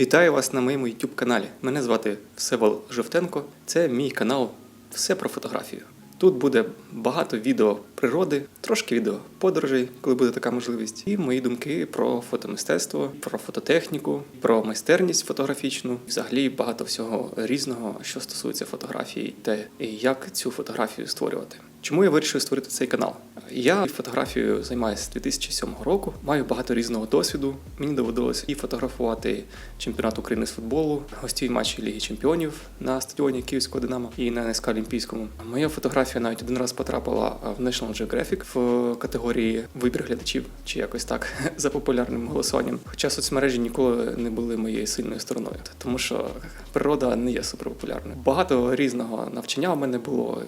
Вітаю вас на моєму YouTube каналі. Мене звати Всевол Жовтенко. Це мій канал Все про фотографію. Тут буде багато відео природи, трошки відео подорожей, коли буде така можливість, і мої думки про фотомистецтво, про фототехніку, про майстерність фотографічну, взагалі багато всього різного, що стосується фотографії, те як цю фотографію створювати. Чому я вирішив створити цей канал? Я фотографією займаюся з 2007 року. Маю багато різного досвіду. Мені доводилось і фотографувати чемпіонат України з футболу, гостей матчі Ліги Чемпіонів на стадіоні Київського Динамо і на НСК Олімпійському. Моя фотографія навіть один раз потрапила в National Geographic в категорії вибір глядачів, чи якось так за популярним голосуванням. Хоча соцмережі ніколи не були моєю сильною стороною, тому що природа не є суперпопулярною. Багато різного навчання у мене було.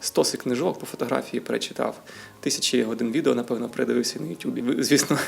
Стоси книжок по фотографії перечитав, тисячі годин відео, напевно, передивився на Ютубі. Звісно,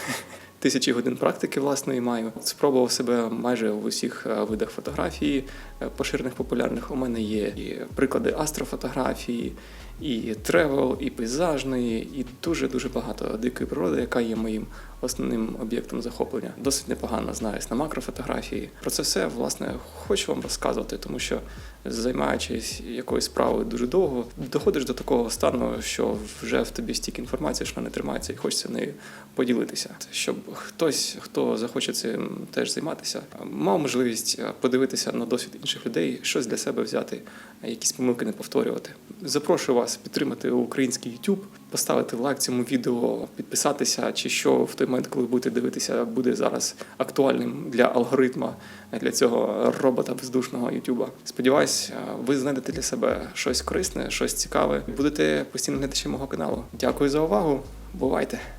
тисячі годин практики власної маю. Спробував себе майже в усіх е, видах фотографії, е, поширених популярних. У мене є і приклади астрофотографії, і тревел, і пейзажної, і дуже дуже багато дикої природи, яка є моїм основним об'єктом захоплення. Досить непогано знаюсь на макрофотографії. Про це все власне хочу вам розказувати, тому що займаючись якоюсь справою дуже довго, доходиш до такого стану, що вже в тобі стільки інформації, що не тримається, і хочеться нею поділитися. Щоб хтось, хто захоче цим теж займатися, мав можливість подивитися на досвід інших людей, щось для себе взяти, якісь помилки не повторювати. Запрошую вас підтримати український YouTube, поставити лайк цьому відео, підписатися, чи що в той момент, коли будете дивитися, буде зараз актуальним для алгоритма для цього робота бездушного YouTube. Сподіваюсь, ви знайдете для себе щось корисне, щось цікаве. Будете постійним глядачем мого каналу. Дякую за увагу. Бувайте!